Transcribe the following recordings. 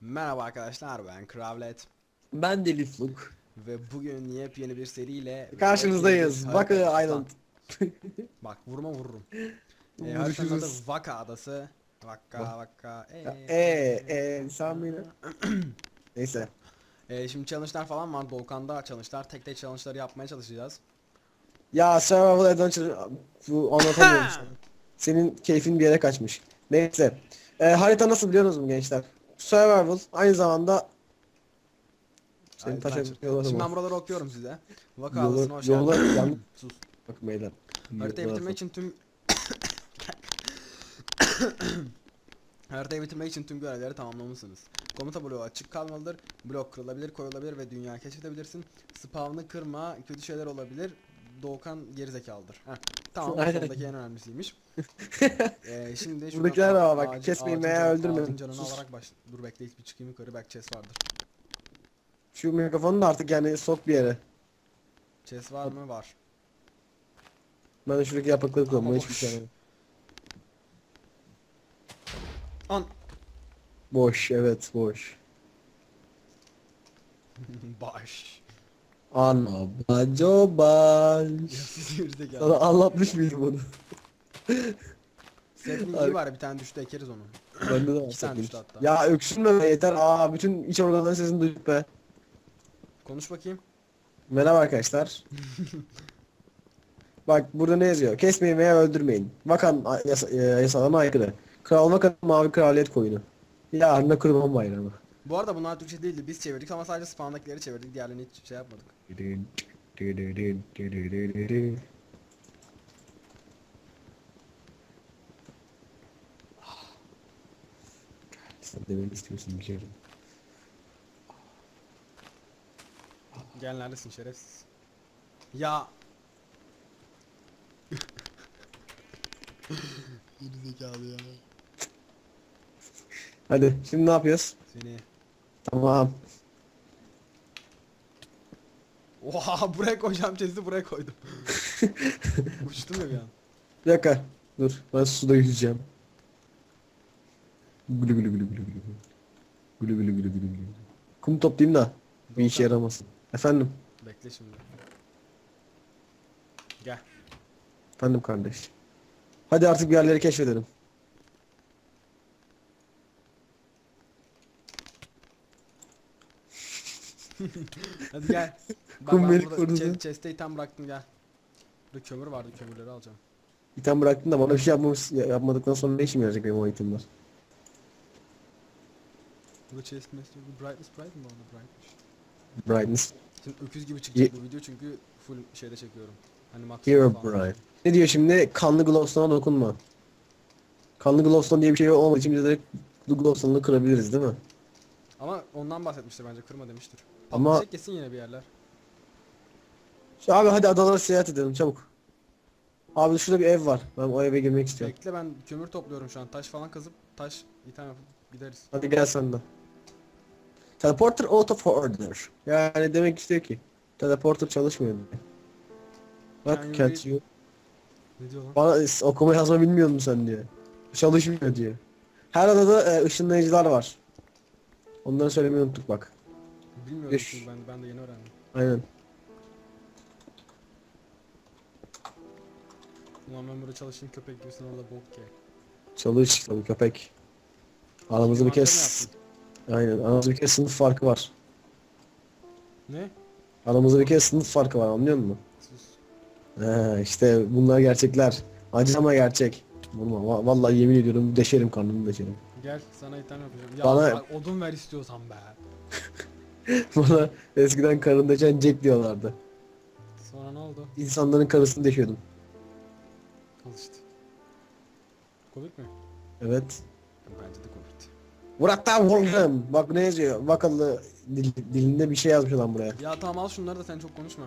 Merhaba arkadaşlar ben Kravlet Ben de Lifluk. ve bugün yepyeni bir seriyle Karşınızdayız. Vaka Island. Bak vurma vururum. ee, haritanın adı Vaka adası. Vaka Va- vaka. E e sen beni. Neyse. Ee, şimdi challenge'lar falan var. Doğukan'da challenge'lar. Tek tek challenge'ları yapmaya çalışacağız. Ya Survival Adventure bu anlatamıyorum sana. Senin keyfin bir yere kaçmış. Neyse. E, harita nasıl biliyor musunuz gençler? Survival aynı zamanda senin taşa yolları Şimdi ben buraları okuyorum size. Vaka adasına hoş Yola, geldiniz. yola yan, Sus. bak beyler. Haritayı bitirmek için tüm Haritayı bitirmek için tüm görevleri tamamlamışsınız. Komuta bloğu açık kalmalıdır. Blok kırılabilir, koyulabilir ve dünya keşfedebilirsin. Spawn'ı kırma, kötü şeyler olabilir. Doğukan gerizekalıdır. Heh, tamam, Aynen. sondaki en önemlisiymiş. ee, şimdi Buradakiler var bak, kesmeyin veya öldürmeyin. ağacın canını Sus. alarak baş... Dur bekle bir çıkayım yukarı belki chest vardır. Şu mikrofonu da artık yani sok bir yere. Chest var mı? Var. Ben şuradaki Ama kullanmaya hiçbir şey yok. An. Boş evet boş. Baş. Ana baco baş. Ya siz. Sana anlatmış mıydım bunu? Ar- iyi var bir tane düştü ekeriz onu. Bende de İki tane düştü hatta. Ya öksürme be yeter. Aa bütün iç organların sesini duyduk be. Konuş bakayım. Merhaba arkadaşlar. Bak burada ne yazıyor? Kesmeyin veya öldürmeyin. Vakan yasa, e, yasalarına aykırı. Kral Vakan mavi kraliyet koyunu. Yarına kurban bayramı. Bu arada bunlar Türkçe değildi biz çevirdik ama sadece spawn'dakileri çevirdik diğerlerini hiç şey yapmadık. Sen de beni istiyorsun biliyorum. Gel neredesin şerefsiz. Ya. Gerizekalı ya. Hadi şimdi ne yapıyoruz? Seni. Tamam. Oha buraya koyacağım chest'i buraya koydum. Uçtum ya bir an. Bir dakika. Dur. Ben suda yüzeceğim. Gülü gülü gülü gülü gülü. Gülü gülü gülü gülü gülü. Kum toplayayım da bir işe yaramasın. Efendim. Bekle şimdi. Gel. Efendim kardeş. Hadi artık bir yerleri keşfedelim. Hadi gel. Bak Kum ben beni burada korudu. chest, chest'te item bıraktım gel. Burada kömür vardı kömürleri alacağım. İtem bıraktın da bana bir şey yapmamış, yapmadıktan sonra ne işime yarayacak benim o itemler? Burada chest master brightness bright mı oldu brightmış. Brightness. Şimdi öküz gibi çıkacak bu video çünkü full şeyde çekiyorum. Hani max Hero falan. Bright. Ne diyor şimdi? Kanlı glowstone'a dokunma. Kanlı glowstone diye bir şey olmadığı için biz direkt glowstone'u kırabiliriz değil mi? Ama ondan bahsetmiştir bence kırma demiştir. Ama- Patlayacak kesin yine bir yerler. Şu abi hadi adalara seyahat edelim çabuk. Abi şurada bir ev var. Ben o eve girmek istiyorum. Bekle ben kömür topluyorum şu an. Taş falan kazıp taş item yapıp gideriz. Hadi gel sen de. Teleporter out of order. Yani demek istiyor ki teleporter çalışmıyor diye. Bak can't read- you? Ne diyor lan? Bana is- okuma yazma bilmiyor musun sen diye. Çalışmıyor diyor. Her adada e, ışınlayıcılar var. Onları söylemeyi unuttuk bak. Bilmiyorum çünkü ben, ben de yeni öğrendim. Aynen. Ulan ben burada çalışayım köpek gibisin orada bok ye. Çalış tabii köpek. Aramızda bir kez... Aynen aramızda bir kez sınıf farkı var. Ne? Aramızda bir kez sınıf farkı var anlıyor musun? Sus. He işte bunlar gerçekler. Acı ama gerçek. Vurma va- vallahi yemin ediyorum deşerim karnını deşerim. Gel sana item yapacağım. Ya Bana- bak, odun ver istiyorsan be. Bana eskiden karın deşen Jack diyorlardı. Sonra ne oldu? İnsanların karısını deşiyordum. Al işte. Komik mi? Evet. Bence de komikti. Burak'tan vurdum. Bak ne yazıyor? Vakalı dil- dilinde bir şey yazmış adam buraya. Ya tamam al şunları da sen çok konuşma.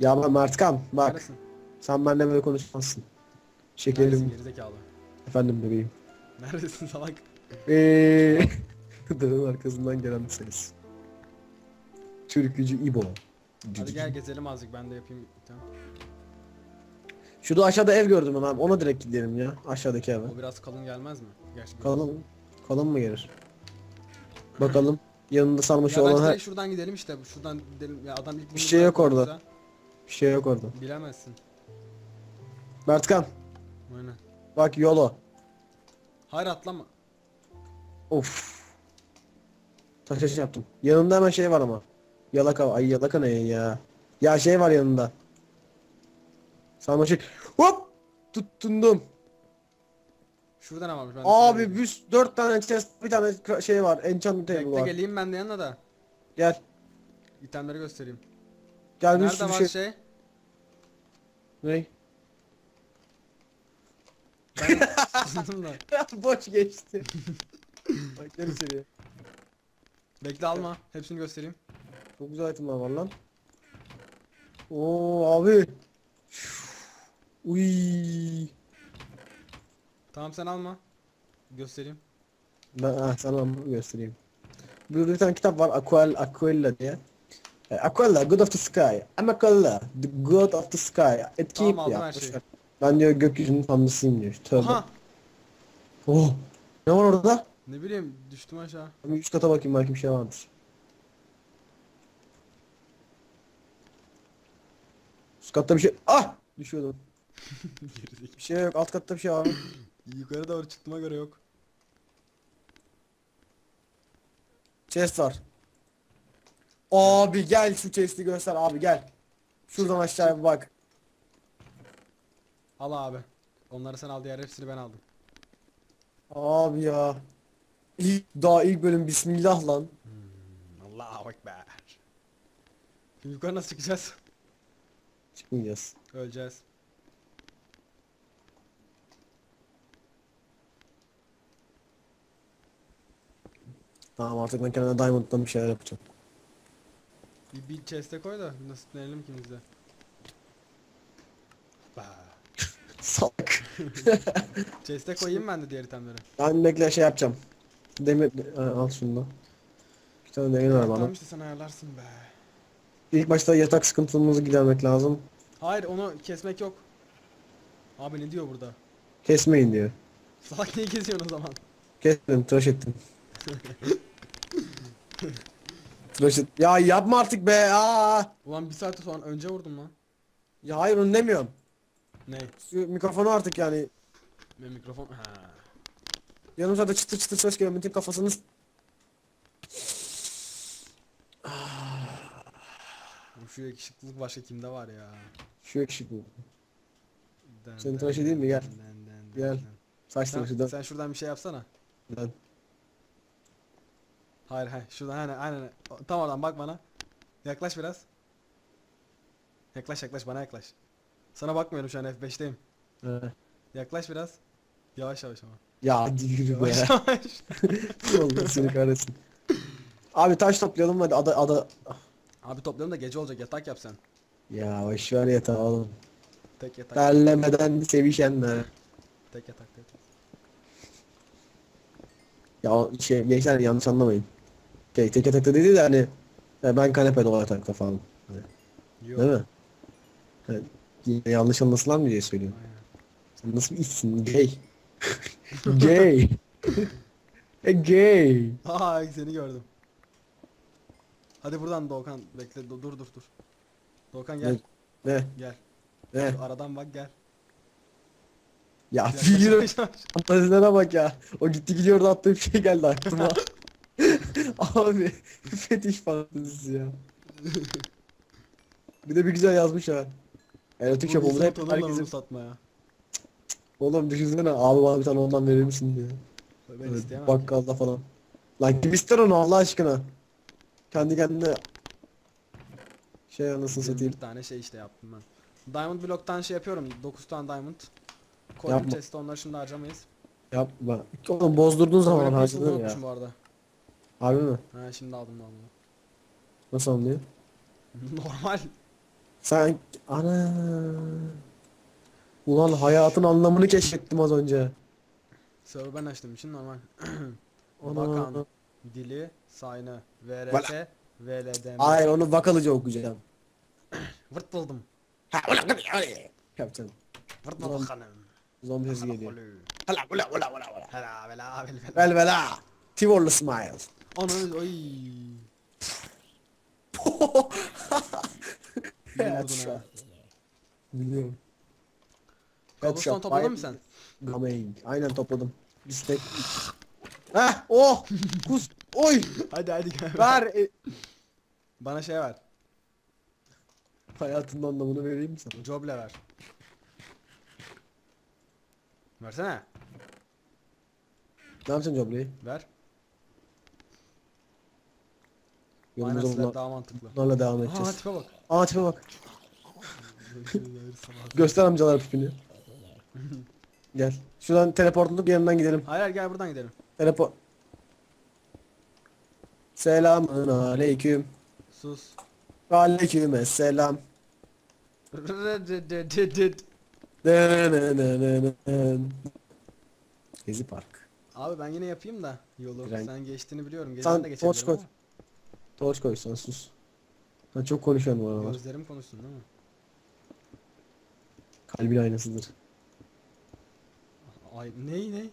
Ya ben Mertkan bak Neredesin? sen benimle böyle konuşmazsın. Neredesin Şekerim gerizekalı? efendim bebeğim. Neredesin salak? Eee Dağın arkasından gelen bir ses. Türkücü İbo. Hadi gel gezelim azıcık ben de yapayım. Tamam. Şurada aşağıda ev gördüm ben abi. Ona direkt gidelim ya. Aşağıdaki eve. O biraz kalın gelmez mi? Gerçi Kalın mı? Kalın mı gelir? Bakalım. Yanında sarmaşı Ya olan her... şuradan gidelim işte. Şuradan gidelim. Ya adam ilk Bir şey yok orada. Bir şey yok orada. Bilemezsin. Bertkan. Aynen. Bak yolo. Hayır atlama. Of. Taş taş yaptım. Yanında hemen şey var ama. Yalaka. Ay yalaka ne ya? Ya şey var yanında. Sarmaşık. Hop! Tutundum. Şurada ne varmış? Ben Abi büs 4 tane chest bir tane şey var. Enchantment table Bekle var. geleyim ben de yanına da. Gel. İtemleri göstereyim. Gel bir sürü şey. şey? Ne? Ben. Boş geçti. Bak gel içeriye. Bekle alma. Hepsini göstereyim. Çok güzel itemler var lan. Oo abi. Uy. Tamam sen alma. Göstereyim. Ben ha, sana onu göstereyim. Burada bir tane kitap var Aquel Aquella diye. E, Aquella, God of the Sky. I'm Aquella, the God of the Sky. It Tamam, aldım her şeyi. Ben diyor gökyüzünün tanrısıyım diyor. Tövbe. Aha. Oh. Ne var orada? Ne bileyim düştüm aşağı. Bir üst kata bakayım belki bir şey vardır. Üst katta bir şey... Ah! Düşüyordum. Gerizekalı. Bir şey yok. Alt katta bir şey var. Yukarı doğru çıktığıma göre yok. Chest var. Abi gel şu chest'i göster abi gel. Şuradan aşağıya bir bak. Al abi. Onları sen al diğer hepsini ben aldım. Abi ya. İlk, daha ilk bölüm bismillah lan. Allahu ekber. Şimdi yukarı nasıl çıkacağız? Çıkmayacağız. Öleceğiz. Tamam artık ben kendime Diamond'dan bir şeyler yapacağım. Bir, bir chest'e koy da nasiplenelim ikimiz de. Bah. Salak. Chest'e koyayım ben de diğer itemleri. Ben bekle şey yapacağım. Demir Ha, al şunu da. Bir tane demir ver bana. Tamam işte sen ayarlarsın be. İlk başta yatak sıkıntımızı gidermek lazım. Hayır onu kesmek yok. Abi ne diyor burada? Kesmeyin diyor. Salak niye kesiyorsun o zaman? Kesmedim, tıraş ettim. tıraş et. Ya yapma artık be. Aa! Ulan bir saat sonra önce vurdum lan. Ya hayır onu demiyorum. Ne? Şu mikrofonu artık yani. Benim mikrofon. Ha. Yarım saatte çıtır çıtır ses geliyor. Bütün kafasını... s- Şu yakışıklılık başka kimde var ya? Şu bu. Den, Seni den, edeyim mi? Gel. den, den, den, Gel. den. Saç Sen, tıraşı da. sen şuradan bir şey yapsana. Ben. Hayır hayır şuradan aynen aynen. O- Tam oradan bak bana. Yaklaş biraz. Yaklaş yaklaş bana yaklaş. Sana bakmıyorum şu an F5'teyim. He. Yaklaş biraz. Yavaş yavaş ama. Ya hadi yürü be. Allah seni kahretsin. Abi taş toplayalım hadi ada ada. Abi toplayalım da gece olacak yatak yap sen. Ya boş ver yatağı oğlum. Tek yatak. Terlemeden sevişenler. Tek yatak tek. Ya şey gençler yanlış anlamayın. Şey, tek yatakta dedi de hani ya ben kanepede o yatakta falan. Yok. Değil mi? Yine yanlış anlasılan mı diye söylüyorum. Aynen. Sen nasıl bir işsin? Gay. Gay. e gay. Aa seni gördüm. Hadi buradan Doğukan bekle dur dur dur. Doğukan gel Ne? gel. Ne? Şu Aradan bak gel. Ya figür fantezilere bak ya. O gitti gidiyordu attığı bir şey geldi aklıma. Abi fetiş fantezisi ya. Bir de bir güzel yazmış ha. Erotik oldu insan hep satma ya. Oğlum düşünsene abi bana bir tane ondan verir misin diyor. Ben Evet, isteyemem. ki. Bakkalda falan. Lan kim ister onu Allah aşkına? Kendi kendine şey anasını satayım. Bir tane şey işte yaptım ben. Diamond block'tan şey yapıyorum. 9 tane diamond. Koydum Yapma. chest'e onları şimdi harcamayız. Yapma. Oğlum bozdurduğun zaman Oyun harcadın ya. unutmuşum bu arada. Harbi mi? Ha şimdi aldım lan bunu. Nasıl anlıyor? Normal. Sen ana. Ulan hayatın anlamını keşfettim az önce. Server ben açtığım için normal. Bakan. Dili, sayını, VRT, VLDM. Hayır onu vakalıca okuyacağım. Vırt buldum. Ula. Yapacağım. Vırt buldum hanım. Zombi sesi geliyor. Hala ula ula ula ula. Hela bela bel bel. Vel vela. Tivorlu smile. Ananı oy. Biliyorum. Cobblestone topladın mı sen? Gaming. Aynen topladım. Bir stack. Heh oh. Kus. Oy. Hadi hadi gel. Ver. E, Bana şey ver. Hayatının anlamını vereyim mi sana? Joble ver. Versene. Ne yapacaksın Joblay'i? Ver. Yolumuza Aynen bunlar, daha mantıklı. bunlarla devam Aa edeceğiz. tipe bak. Aa tipe bak. Göster amcalar pipini. Gel. Şuradan teleportladık yanından gidelim. Hayır hayır gel buradan gidelim. Teleport. Selamun aleyküm. Sus. Aleyküm selam. Gezi Park. Abi ben yine yapayım da yolu. Renk- Sen geçtiğini biliyorum. Sen Geriden de torç geçebilirim koy. Torç koy sen sus. Sen çok konuşuyorsun bu ama. aralar. Gözlerim konuşsun değil mi? Kalbin aynasıdır. Ay ney ney?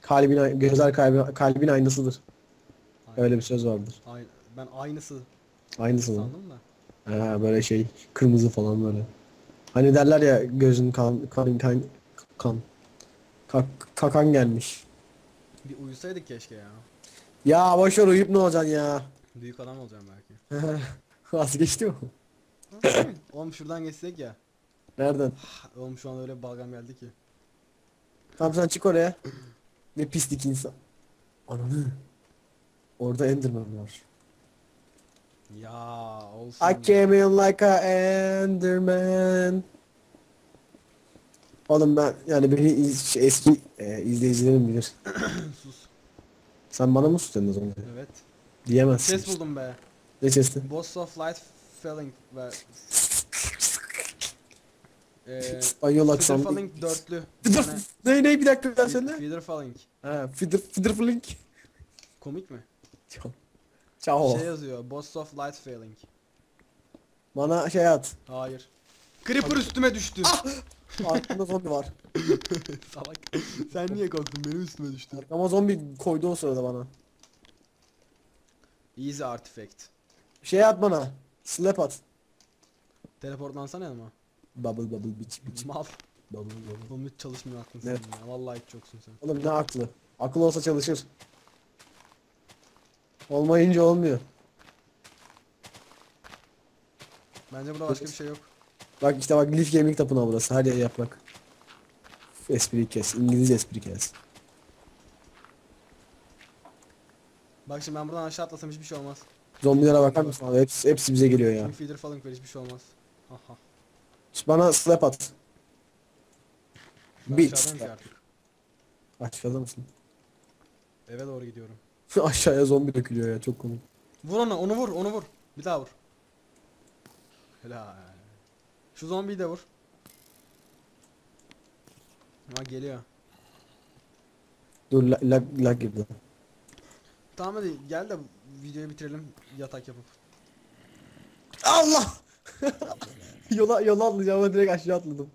Kalbin gözler kalbin, kalbin aynasıdır. Ay- Öyle bir söz vardır. ay- ben aynısı Aynısı mı? sandım da. Ha, böyle şey kırmızı falan böyle. Hani derler ya gözün kan kan kan kan Kak, kakan gelmiş. Bir uyusaydık keşke ya. Ya boş ver uyuyup ne olacaksın ya? Büyük adam olacağım belki. Vazgeçti mi? Oğlum şuradan geçsek ya. Nereden? Oğlum şu an öyle bir balgam geldi ki. Tamam sen çık oraya. Ne pislik insan. Ananı. Orada Enderman var. Ya olsun. I came in like a Enderman. Oğlum ben yani beni iz- şey, eski e, izleyicilerim bilir. Sus. Sen bana mı sustun az önce? Evet. Diyemezsin. Ses buldum be. Ne sesti? Boss of Light Falling ve Eee Ayol Feather aksanı. Falling dörtlü. Ne ne bir dakika daha söyle. Feather Falling. Ha, Feather Feather Flink. Komik mi? Ciao. Ciao. Şey yazıyor. Boss of Light Falling. Bana şey at. Hayır. Creeper üstüme düştü. Arkamda zombi var. Salak. Sen niye korktun? Benim üstüme düştü. Arkama zombi koydu o sırada bana. Easy artifact. Şey at bana. Slap at. Teleportlansana yanıma. Bubble bubble bitch bitch. Mal. Bubble bubble. Oğlum hiç çalışmıyor aklın Evet. senin ya. Vallahi hiç yoksun sen. Oğlum ne aklı? Akıl olsa çalışır. Olmayınca olmuyor. Bence burada başka bir şey yok. Bak işte bak Leaf Gaming tapınağı burası. Her yer yaprak. Espri kes. İngilizce espri kes. Bak şimdi ben buradan aşağı atlasam hiçbir şey olmaz. Zombilere bakar mısın abi? Hepsi, hepsi bize geliyor ya. Kim feeder Falling var hiçbir şey olmaz. Aha. Bana slap at. Beat. artık. Aşağıda mısın? Eve doğru gidiyorum. Aşağıya zombi dökülüyor ya çok komik. Vur onu, onu vur, onu vur. Bir daha vur. Helal. Şu zombiyi de vur. Ha geliyor. Dur lag lag, lag girdi. Tamam hadi gel de videoyu bitirelim yatak yapıp. Allah! yola yola atlayacağım ama direkt aşağı atladım.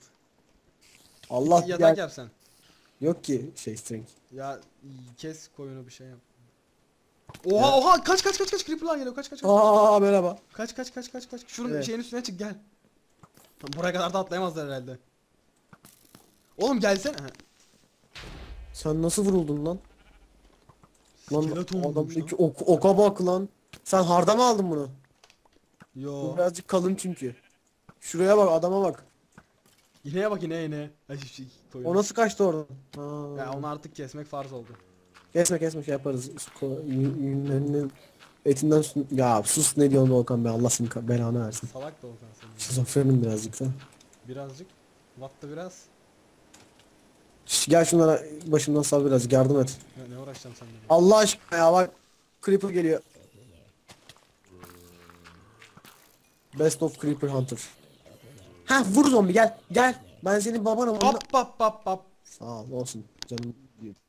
Allah yatak ya. yap sen. Yok ki şey string. Ya kes koyunu bir şey yap. Oha oha kaç kaç kaç kaç creeper'lar geliyor kaç kaç kaç. Aa merhaba. Kaç kaç kaç kaç kaç. Şunun Evet. şeyin üstüne çık gel. Buraya kadar da atlayamazlar herhalde. Oğlum gelsene. Sen nasıl vuruldun lan? Lan Skeleton vurmuş adamdaki lan. ok, oka bak lan. Sen harda mı aldın bunu? Bu Yo. birazcık kalın çünkü. Şuraya bak adama bak. İneğe bak ineğe ineğe. Ay şey koyun. O nasıl kaçtı oradan? Ha. Ya onu artık kesmek farz oldu. Kesme kesme şey yaparız. Yünlerini- Etinden su- Ya sus ne diyorsun Volkan be Allah senin belanı versin. Salak da olsan senin. Şizofrenim birazcık da. Birazcık. Watt'ta biraz. Şş, Gel şunlara başımdan sal birazcık yardım et. Ne, ne uğraşacağım seninle? Allah aşkına ya bak. Creeper geliyor. Best of Creeper Hunter. Ha vur zombi gel gel. Ben senin babanım. onunla- Hop hop hop hop. Sağ ol olsun. Canım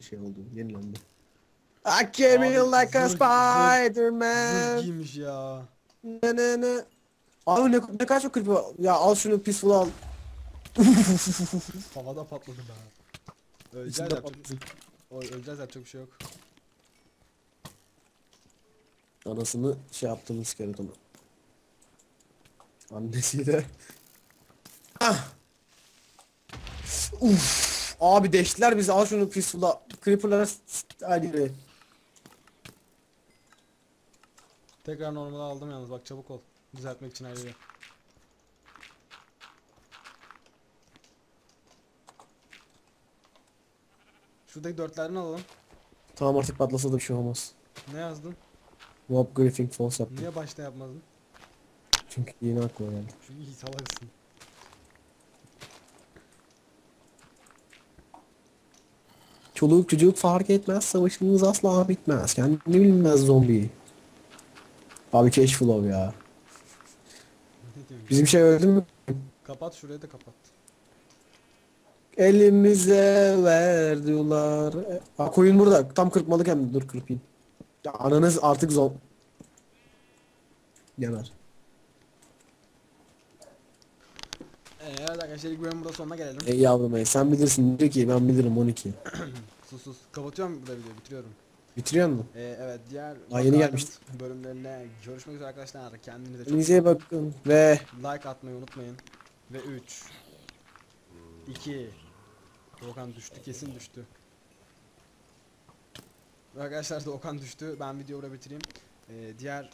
şey oldu. Yenilendi. I came in like a Spider-Man. Giymiş ya. Ne ne ne. Abi ne, ne kadar çok creeper var. Ya al şunu peaceful al. Havada patladı be. Öleceğiz patlasın. o- öleceğiz yapacak bir şey yok. Anasını şey yaptığını skeletonu. Annesiyle. Ah. Uf. Abi deştiler bizi al şunu peaceful'a. Creeper'lara hadi. Tekrar normale aldım yalnız bak çabuk ol. Düzeltmek için ayrı. Şuradaki dörtlerden alalım. Tamam artık patlasa da bir şey olmaz. Ne yazdın? Mob griefing false yaptım. Niye başta yapmadın? Çünkü yeni aklıma geldi. Çünkü iyi salaksın. Çoluk çocuk fark etmez savaşımız asla bitmez. Kendini bilmez zombi. Abi cash flow ya. Bizim şey öldü mü? Kapat şurayı da kapat. Elimize verdiler. Ha koyun burada. Tam kırpmalık hem de. dur kırpayım. Ya ananız artık zon. Yanar. Ee, evet arkadaşlar ilk bölümün burada sonuna gelelim. Ey yavrum ey sen bilirsin diyor ki ben bilirim 12. Sus sus. Kapatıyorum burada videoyu bitiriyorum. Bitiriyor musun? Ee, evet diğer Aa, yeni Vaka gelmişti. Island bölümlerine görüşmek üzere arkadaşlar. Kendinize çok Kendinize iyi bakın ve like atmayı unutmayın. Ve 3 2 Doğukan düştü kesin düştü. Arkadaşlar Doğukan düştü. Ben videoyu burada bitireyim. Ee, diğer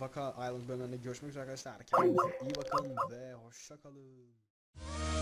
Vaka Island bölümlerinde görüşmek üzere arkadaşlar. Kendinize iyi bakın ve hoşça kalın.